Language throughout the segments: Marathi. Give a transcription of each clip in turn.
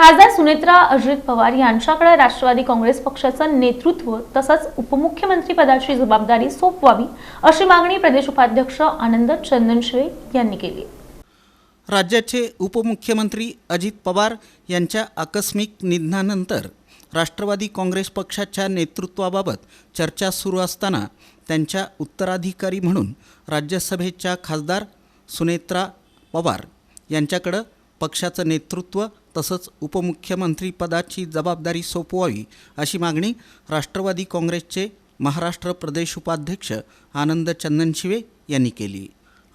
खासदार सुनेत्रा अजित पवार यांच्याकडे राष्ट्रवादी काँग्रेस पक्षाचं नेतृत्व तसंच उपमुख्यमंत्री पदाची जबाबदारी सोपवावी अशी मागणी प्रदेश उपाध्यक्ष आनंद चंदनशिवे यांनी केली राज्याचे उपमुख्यमंत्री अजित पवार यांच्या आकस्मिक निधनानंतर राष्ट्रवादी काँग्रेस पक्षाच्या नेतृत्वाबाबत चर्चा सुरू असताना त्यांच्या उत्तराधिकारी म्हणून राज्यसभेच्या खासदार सुनेत्रा पवार यांच्याकडं पक्षाचं नेतृत्व तसंच उपमुख्यमंत्रीपदाची जबाबदारी सोपवावी अशी मागणी राष्ट्रवादी काँग्रेसचे महाराष्ट्र प्रदेश उपाध्यक्ष आनंद चंदनशिवे यांनी केली.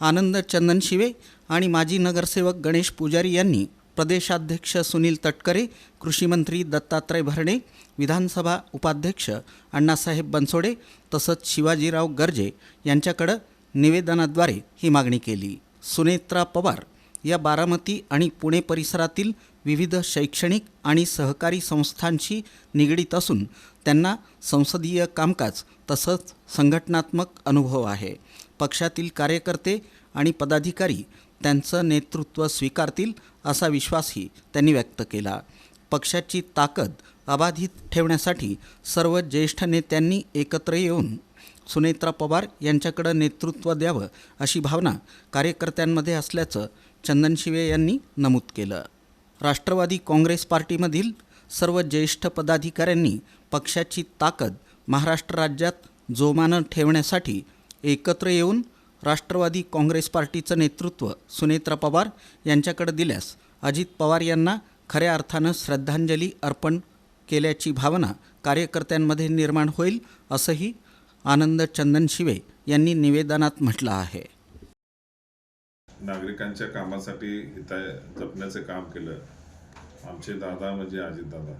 आनंद चंदनशिवे आणि माजी नगरसेवक गणेश पुजारी यांनी प्रदेशाध्यक्ष सुनील तटकरे कृषीमंत्री दत्तात्रय भरणे विधानसभा उपाध्यक्ष अण्णासाहेब बनसोडे तसंच शिवाजीराव गर्जे यांच्याकडं निवेदनाद्वारे ही मागणी केली. सुनेत्रा पवार या बारामती आणि पुणे परिसरातील विविध शैक्षणिक आणि सहकारी संस्थांशी निगडीत असून त्यांना संसदीय कामकाज तसंच संघटनात्मक अनुभव आहे. पक्षातील कार्यकर्ते आणि पदाधिकारी त्यांचं नेतृत्व स्वीकारतील असा विश्वासही त्यांनी व्यक्त केला. पक्षाची ताकद अबाधित ठेवण्यासाठी सर्व ज्येष्ठ नेत्यांनी एकत्र येऊन सुनेत्रा पवार यांच्याकडं नेतृत्व द्यावं अशी भावना कार्यकर्त्यांमध्ये असल्याचं चंदनशिवे यांनी नमूद केलं. राष्ट्रवादी काँग्रेस पार्टीमधील सर्व ज्येष्ठ पदाधिकाऱ्यांनी पक्षाची ताकद महाराष्ट्र राज्यात जोमानं ठेवण्यासाठी एकत्र येऊन राष्ट्रवादी काँग्रेस पार्टीचं नेतृत्व सुनेत्रा पवार यांच्याकडे दिल्यास अजित पवार यांना खऱ्या अर्थानं श्रद्धांजली अर्पण केल्याची भावना कार्यकर्त्यांमध्ये निर्माण होईल असंही आनंद चंदन शिवे यांनी निवेदनात म्हटलं आहे. नागरिकांच्या कामासाठी हित जपण्याचं काम केलं. आमचे दादा म्हणजे अजितदादा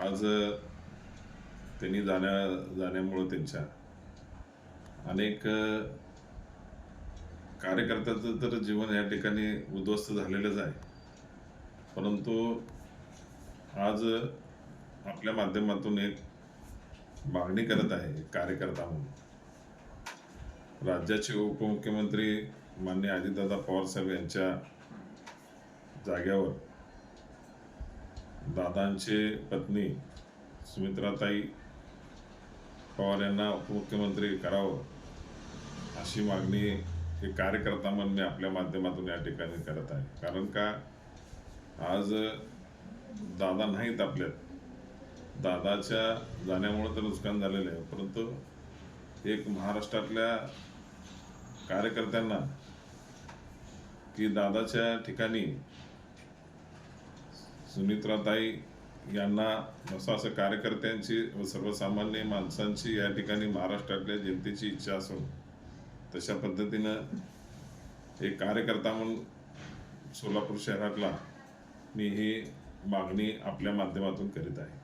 आज त्यांनी जाण्या जाण्यामुळं त्यांच्या. अनेक कार्यकर्त्याचं तर जीवन या ठिकाणी उद्ध्वस्त झालेलंच आहे. परंतु आज आपल्या माध्यमातून एक मागणी करत आहे कार्यकर्ता म्हणून. राज्याचे उपमुख्यमंत्री मान्य अजितदादा पवारसाहेब यांच्या जाग्यावर दादांचे पत्नी सुमित्राताई पवार यांना उपमुख्यमंत्री करावं अशी मागणी हे कार्यकर्ता म्हणून मी आपल्या माध्यमातून या ठिकाणी करत आहे. कारण का? आज दादा नाहीत आपल्यात. दादाच्या जाण्यामुळं तर नुकसान झालेलं आहे. परंतु एक महाराष्ट्रातल्या कार्यकर्त्यांना की दादाच्या ठिकाणी सुमित्राताई यांना असं असं कार्यकर्त्यांची व सर्वसामान्य माणसांची या ठिकाणी महाराष्ट्रातल्या जनतेची इच्छा असून तशा पद्धतीनं एक कार्यकर्ता म्हणून सोलापूर शहरातला मी ही मागणी आपल्या माध्यमातून करीत आहे.